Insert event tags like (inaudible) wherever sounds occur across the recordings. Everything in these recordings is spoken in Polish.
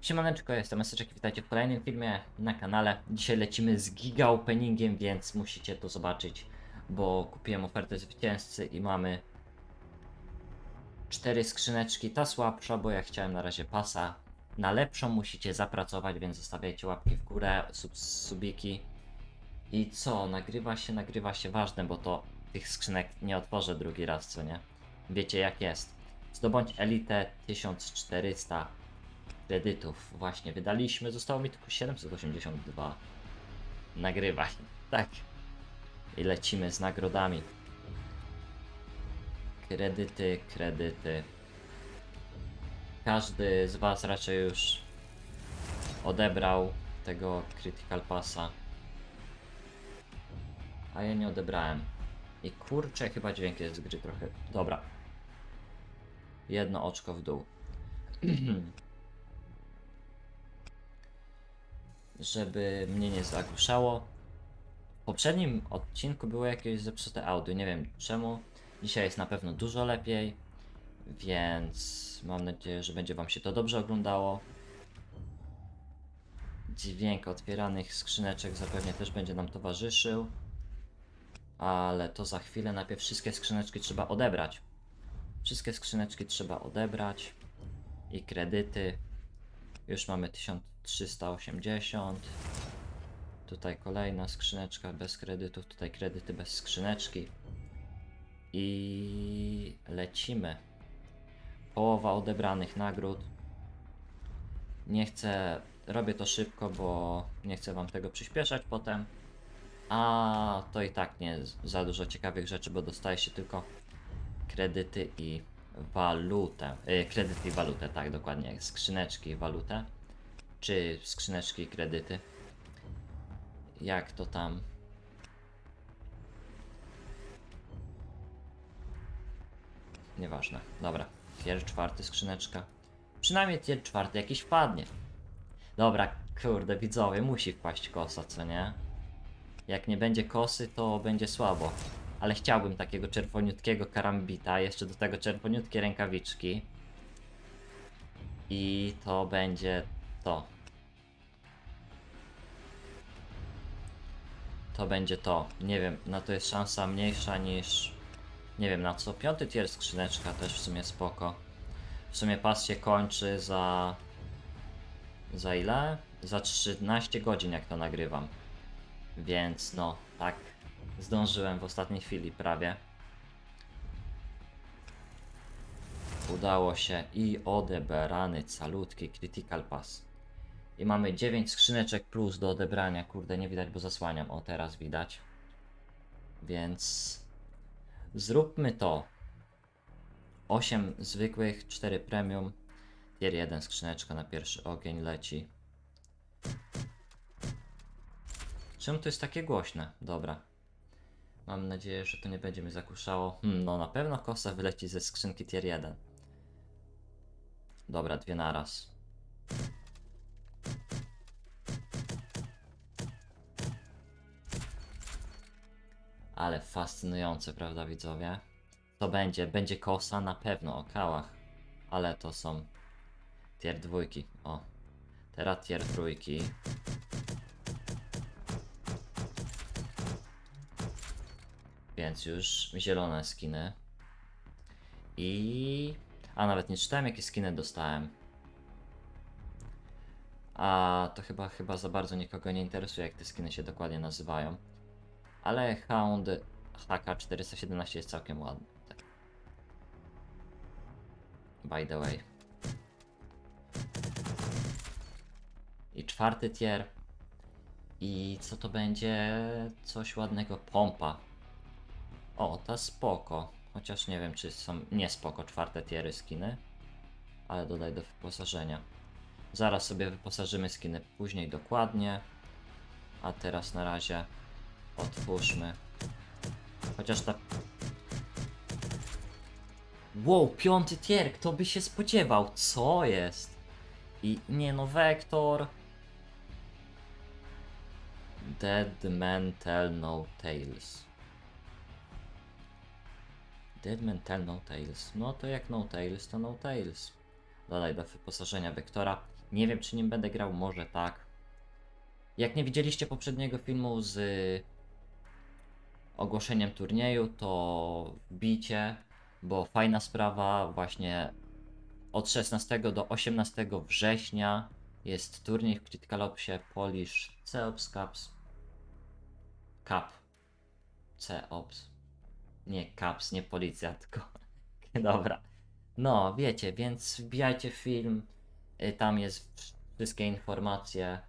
Siemaneczko, jestem Eseczek i witajcie w kolejnym filmie na kanale. Dzisiaj lecimy z giga openingiem, więc musicie to zobaczyć, bo kupiłem ofertę zwycięzcy i mamy cztery skrzyneczki. Ta słabsza, bo ja chciałem na razie pasa. Na lepszą musicie zapracować, więc zostawiajcie łapki w górę, sub, subiki. I co, nagrywa się, nagrywa się ważne, bo to tych skrzynek nie otworzę drugi raz, co nie? Wiecie jak jest. Zdobądź elitę 1400 kredytów właśnie wydaliśmy. Zostało mi tylko 782. Nagrywaj. Tak. I lecimy z nagrodami. Kredyty, kredyty. Każdy z Was raczej już odebrał tego Critical Passa. A ja nie odebrałem. I kurczę, chyba dźwięk jest z gry trochę. Dobra. Jedno oczko w dół. (clears throat) żeby mnie nie zagłuszało. W poprzednim odcinku było jakieś zepsute audio, nie wiem czemu. Dzisiaj jest na pewno dużo lepiej, więc mam nadzieję, że będzie Wam się to dobrze oglądało. Dźwięk otwieranych skrzyneczek zapewne też będzie nam towarzyszył. Ale to za chwilę. Najpierw wszystkie skrzyneczki trzeba odebrać. Wszystkie skrzyneczki trzeba odebrać. I kredyty. Już mamy 1380. Tutaj kolejna skrzyneczka bez kredytów. Tutaj kredyty bez skrzyneczki. I lecimy. Połowa odebranych nagród. Nie chcę, robię to szybko, bo nie chcę Wam tego przyspieszać potem. A to i tak nie za dużo ciekawych rzeczy, bo dostaje się tylko kredyty i walutę. Y, kredyty i walutę, tak dokładnie. Skrzyneczki i walutę. Czy skrzyneczki i kredyty. Jak to tam. Nieważne. Dobra. Tier czwarty skrzyneczka. Przynajmniej tier czwarty jakiś wpadnie. Dobra, kurde, widzowie, musi wpaść kosa, co nie? Jak nie będzie kosy, to będzie słabo. Ale chciałbym takiego czerwoniutkiego karambita, jeszcze do tego czerwoniutkie rękawiczki. I to będzie to. To będzie to. Nie wiem, na to jest szansa mniejsza niż... Nie wiem na co. Piąty tier skrzyneczka też w sumie spoko. W sumie pas się kończy za... Za ile? Za 13 godzin jak to nagrywam. Więc no, tak. Zdążyłem w ostatniej chwili prawie. Udało się i odebrany calutki Critical Pass. I mamy 9 skrzyneczek plus do odebrania. Kurde, nie widać, bo zasłaniam. O, teraz widać. Więc zróbmy to. 8 zwykłych, 4 premium. Tier 1 skrzyneczka na pierwszy ogień leci. Czemu to jest takie głośne? Dobra. Mam nadzieję, że to nie będzie mnie zakuszało. Hmm, no na pewno kosa wyleci ze skrzynki tier 1. Dobra, dwie naraz. Ale fascynujące, prawda widzowie? To będzie, będzie kosa na pewno o kałach. Ale to są tier dwójki. O. Teraz tier trójki. Więc już zielone skiny. I... A nawet nie czytałem jakie skiny dostałem. A to chyba chyba za bardzo nikogo nie interesuje jak te skiny się dokładnie nazywają. Ale Hound HK417 jest całkiem ładny. Tak. By the way. I czwarty tier. I co to będzie? Coś ładnego. Pompa. O, ta spoko. Chociaż nie wiem, czy są nie spoko czwarte tiery skiny. Ale dodaj do wyposażenia. Zaraz sobie wyposażymy skiny później dokładnie. A teraz na razie otwórzmy. Chociaż ta... Wow, piąty tier, kto by się spodziewał? Co jest? I nie no, Vector. Dead Man Tell No Tales. Dead Man Tell No Tales. No to jak No Tales, to No Tales. Dodaj do wyposażenia Wektora. Nie wiem, czy nim będę grał, może tak. Jak nie widzieliście poprzedniego filmu z y, ogłoszeniem turnieju, to wbijcie, bo fajna sprawa, właśnie od 16 do 18 września jest turniej w Critical Opsie Polish Ceops Cups. Cup. Ceops. Nie Caps, nie policja, (laughs) tylko. (laughs) Dobra. No, wiecie, więc wbijajcie film. y, Tam jest wszystkie informacje.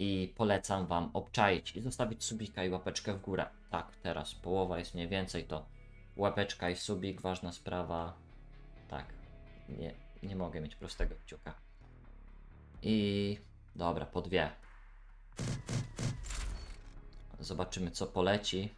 I polecam Wam obczaić i zostawić subika i łapeczkę w górę. Tak, teraz połowa jest mniej więcej to łapeczka i subik, ważna sprawa. Tak, nie, nie mogę mieć prostego kciuka. I dobra, po dwie. Zobaczymy co poleci.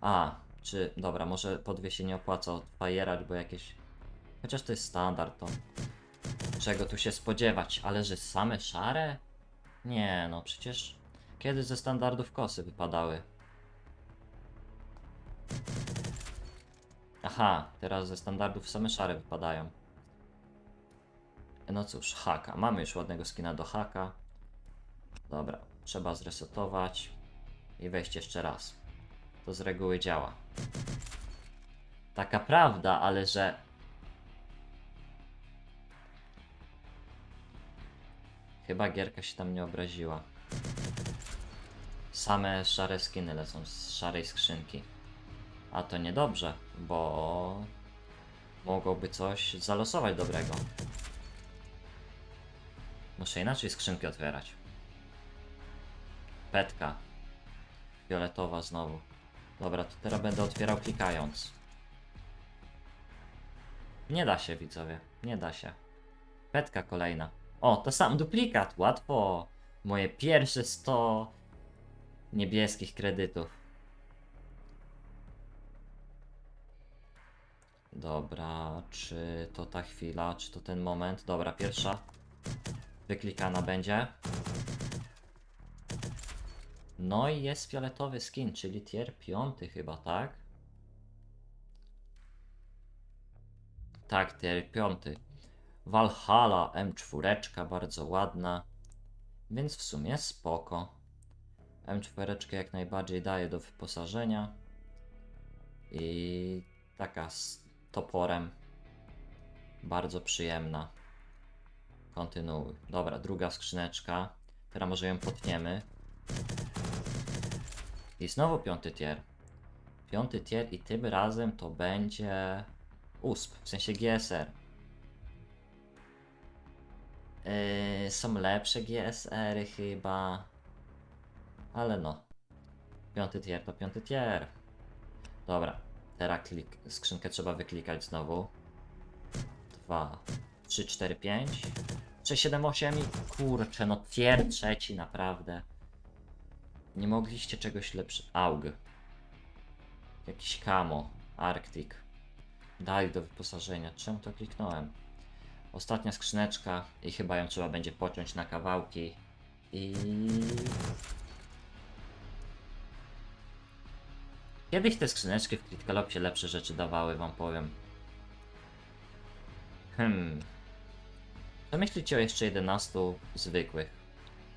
A, czy dobra, może po dwie się nie opłaca odfajerać, bo jakieś. Chociaż to jest standard, to. Czego tu się spodziewać, ale że same szare? Nie, no przecież kiedy ze standardów kosy wypadały? Aha, teraz ze standardów same szare wypadają. No cóż, haka. Mamy już ładnego skina do haka. Dobra, trzeba zresetować i wejść jeszcze raz. To z reguły działa. Taka prawda, ale że Chyba gierka się tam nie obraziła. Same szare skiny lecą z szarej skrzynki. A to niedobrze, bo mogłoby coś zalosować dobrego. Muszę inaczej skrzynki otwierać. Petka. Fioletowa znowu. Dobra, to teraz będę otwierał klikając. Nie da się, widzowie. Nie da się. Petka kolejna. O, to sam duplikat. Łatwo. Moje pierwsze 100 niebieskich kredytów. Dobra, czy to ta chwila, czy to ten moment? Dobra, pierwsza wyklikana będzie. No i jest fioletowy skin, czyli tier 5 chyba, tak? Tak, tier 5. Valhalla M4, bardzo ładna. Więc w sumie spoko. M4 jak najbardziej daje do wyposażenia. I taka z toporem. Bardzo przyjemna. Kontynuuj. Dobra, druga skrzyneczka. Teraz może ją potniemy. I znowu piąty tier. Piąty tier i tym razem to będzie USP, w sensie GSR. Yy, są lepsze GSR-y chyba. Ale no. Piąty tier to piąty tier. Dobra. Teraz klik, skrzynkę trzeba wyklikać znowu. 2, 3, 4, 5, 6, 7, 8 i kurczę, no tier trzeci naprawdę. Nie mogliście czegoś lepszego. AUG. Jakiś kamo. Arctic. Dali do wyposażenia. Czemu to kliknąłem? Ostatnia skrzyneczka i chyba ją trzeba będzie pociąć na kawałki. I... Kiedyś te skrzyneczki w Critical lepsze rzeczy dawały, wam powiem. Hmm. Co myślicie o jeszcze 11 zwykłych?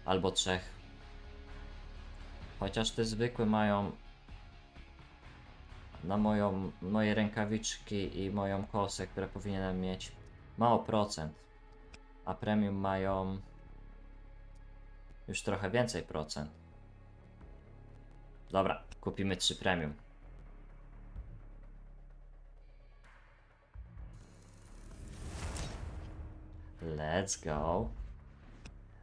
Albo trzech? Chociaż te zwykłe mają na moją, moje rękawiczki i moją kosę, które powinienem mieć mało procent, a premium mają już trochę więcej procent. Dobra, kupimy 3 premium. Let's go.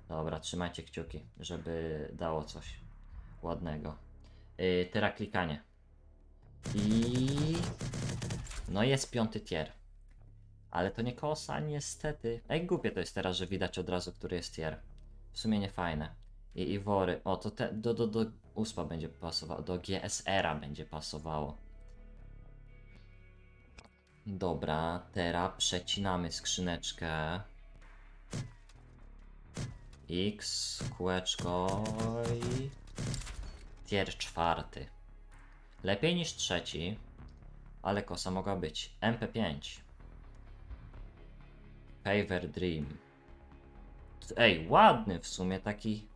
Dobra, trzymajcie kciuki, żeby dało coś ładnego. Yy, teraz klikanie. I... No jest piąty tier. Ale to nie kosa, niestety. Ej, głupie to jest teraz, że widać od razu, który jest tier. W sumie nie fajne. I Iwory. O, to te, do, do, do USPA będzie pasowało. Do GSR-a będzie pasowało. Dobra, teraz przecinamy skrzyneczkę. X, kółeczko i... Tier czwarty. Lepiej niż trzeci, ale kosa mogła być. MP5. Paver Dream. Ej, ładny w sumie, taki...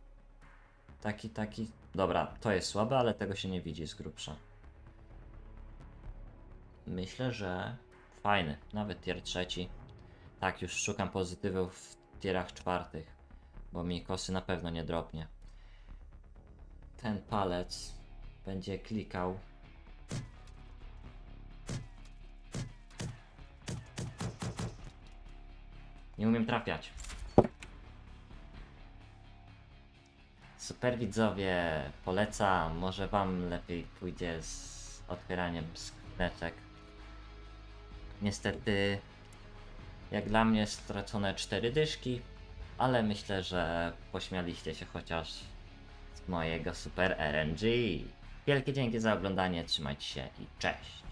Taki, taki... Dobra, to jest słabe, ale tego się nie widzi z grubsza. Myślę, że fajny, nawet tier trzeci. Tak, już szukam pozytywów w tierach czwartych, bo mi kosy na pewno nie dropnie. Ten palec będzie klikał. Nie umiem trafiać. Super widzowie, polecam. Może wam lepiej pójdzie z otwieraniem skrzyneczek. Niestety, jak dla mnie stracone cztery dyszki, ale myślę, że pośmialiście się chociaż mojego super RNG. Wielkie dzięki za oglądanie, trzymajcie się i cześć.